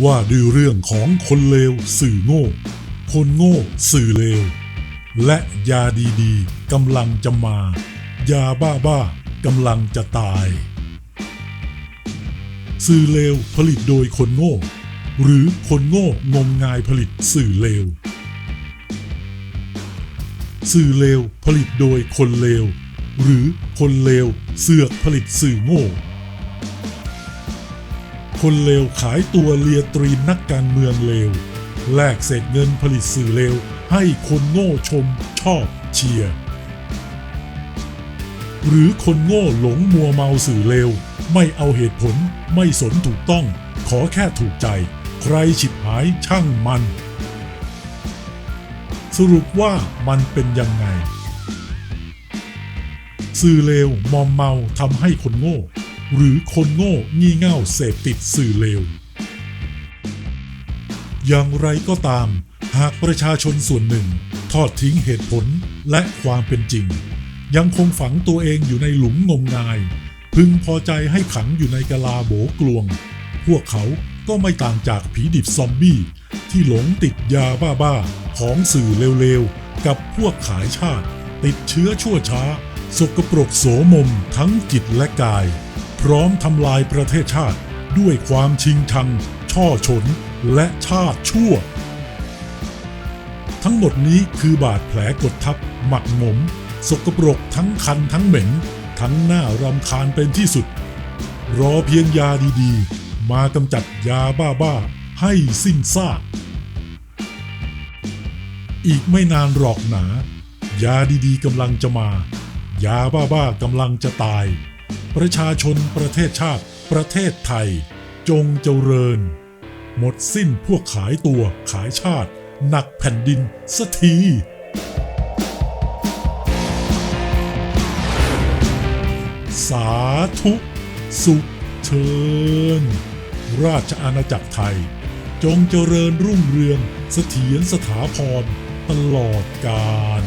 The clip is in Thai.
ว่าด้วยเรื่องของคนเลวสื่อโง่ คนโง่สื่อเลว และยาดีๆกำลังจะมา ยาบ้าบ้ากำลังจะตาย สื่อเลวผลิตโดยคนโง่ หรือคนโง่งมงายผลิตสื่อเลว สื่อเลวผลิตโดยคนเลว หรือคนเลวเสือกผลิตสื่อโง่ คนเลวขายตัวเลียตรีนนักการเมืองเลว แลกเศษเงินผลิตสื่อเลว ให้คนโง่ชมชอบเชียร์ หรือคนโง่หลงมัวเมาสื่อเลว ไม่เอาเหตุผลไม่สนถูกต้อง ขอแค่ถูกใจ ใครฉิบหายช่างมัน สรุปว่ามันเป็นยังไง สื่อเลวมอมเมาทำให้คนโง่ หรือคนโง่งี่เง่าเสพติดสื่อเลว อย่างไรก็ตาม หากประชาชนส่วนหนึ่ง ทอดทิ้งเหตุผลและความเป็นจริง ยังคงฝังตัวเองอยู่ในหลุมงมงาย พึงพอใจให้ขังอยู่ในกะลาโบกลวง พวกเขาก็ไม่ต่างจากผีดิบซอมบี้ ที่หลงติดยาบ้าๆของสื่อเร็วๆ กับพวกขายชาติ ติดเชื้อชั่วช้า สกปรกโสมมทั้งจิตและกาย พร้อมทำลายประเทศชาติด้วยความชิงชัง ช่อฉน และชาติชั่ว ทั้งหมดนี้คือบาดแผลกดทับ หมักหมม สกปรกทั้งคันทั้งเหม็น ทั้งหน้ารำคาญเป็นที่สุด รอเพียงยาดีๆ มากำจัดยาบ้าๆ ให้สิ้นซากอีกไม่นานหรอกหนา ยาดีๆกำลังจะมา ยาบ้าๆกำลังจะตาย ประชาชนประเทศชาติ ประเทศไทย จงเจริญ หมดสิ้นพวกขายตัวขายชาติ หนักแผ่นดินสักทีสาธุ สุขเชิญ ราชอาณาจักรไทย จงเจริญรุ่งเรืองเสถียรสถาพรตลอดกาล